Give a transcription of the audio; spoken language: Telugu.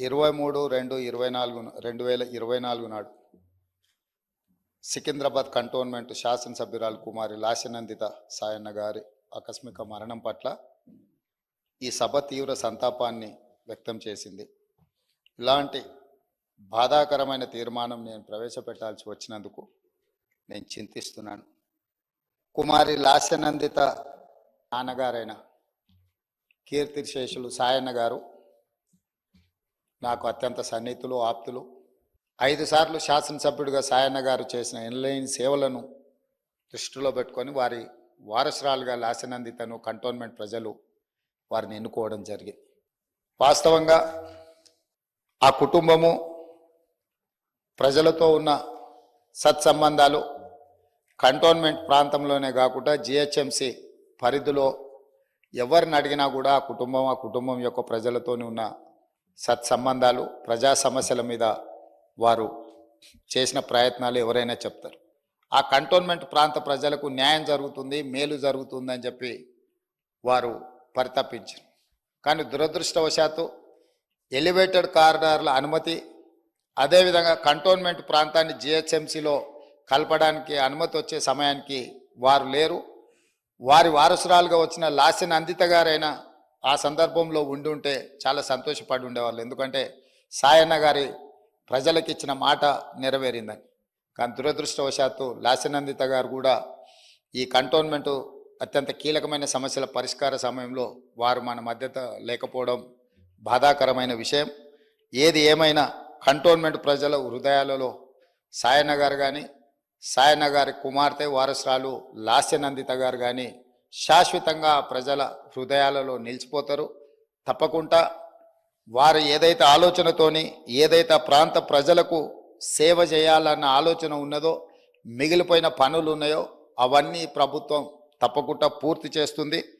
ఇరవై మూడు రెండు ఇరవై నాలుగు రెండు వేల ఇరవై నాలుగు నాడు సికింద్రాబాద్ కంటోన్మెంట్ శాసనసభ్యురాలు కుమారి లాస్యనందిత సాయన్న గారి ఆకస్మిక మరణం పట్ల ఈ సభ తీవ్ర సంతాపాన్ని వ్యక్తం చేసింది. ఇలాంటి బాధాకరమైన తీర్మానం నేను ప్రవేశపెట్టాల్సి వచ్చినందుకు నేను చింతిస్తున్నాను. కుమారి లాస్యనందిత నాన్నగారైన కీర్తిశేషులు సాయన్న గారు నాకు అత్యంత సన్నిహితులు ఆప్తులు. ఐదు సార్లు శాసనసభ్యుడిగా సాయన్న గారు చేసిన ఎన్లైన్ సేవలను దృష్టిలో పెట్టుకొని వారి వారసురాలుగా లాసినందితను కంటోన్మెంట్ ప్రజలు వారిని ఎన్నుకోవడం జరిగింది. వాస్తవంగా ఆ కుటుంబము ప్రజలతో ఉన్న సత్సంబంధాలు కంటోన్మెంట్ ప్రాంతంలోనే కాకుండా జిహెచ్ఎంసి పరిధిలో ఎవరిని అడిగినా కూడా ఆ కుటుంబం ఆ కుటుంబం యొక్క ప్రజలతోనే ఉన్న సత్సంబంధాలు ప్రజా సమస్యల మీద వారు చేసిన ప్రయత్నాలు ఎవరైనా చెప్తారు. ఆ కంటోన్మెంట్ ప్రాంత ప్రజలకు న్యాయం జరుగుతుంది మేలు జరుగుతుందని చెప్పి వారు పరితపించారు. కానీ దురదృష్టవశాత్తు ఎలివేటెడ్ కారిడార్ల అనుమతి అదేవిధంగా కంటోన్మెంట్ ప్రాంతాన్ని జిహెచ్ఎంసిలో కలపడానికి అనుమతి వచ్చే సమయానికి వారు లేరు. వారి వారసురాలుగా వచ్చిన లాసిన్ అందిత గారైనా ఆ సందర్భంలో ఉండి ఉంటే చాలా సంతోషపడి ఉండేవాళ్ళు. ఎందుకంటే సాయన్న గారి ప్రజలకు ఇచ్చిన మాట నెరవేరిందని. కానీ దురదృష్టవశాత్తు లాసనందిత గారు కూడా ఈ కంటోన్మెంటు అత్యంత కీలకమైన సమస్యల పరిష్కార సమయంలో వారు మన మధ్యత లేకపోవడం బాధాకరమైన విషయం. ఏది ఏమైనా కంటోన్మెంట్ ప్రజల హృదయాలలో సాయన్న గారు కానీ సాయన్న గారి కుమార్తె వారసురాలు లాస్యనందిత గారు కానీ శాశ్వతంగా ప్రజల హృదయాలలో నిలిచిపోతారు. తప్పకుండా వారు ఏదైతే ఆలోచనతోని ఏదైతే ప్రాంత ప్రజలకు సేవ చేయాలన్న ఆలోచన ఉన్నదో మిగిలిపోయిన పనులు ఉన్నాయో అవన్నీ ప్రభుత్వం తప్పకుండా పూర్తి చేస్తుంది.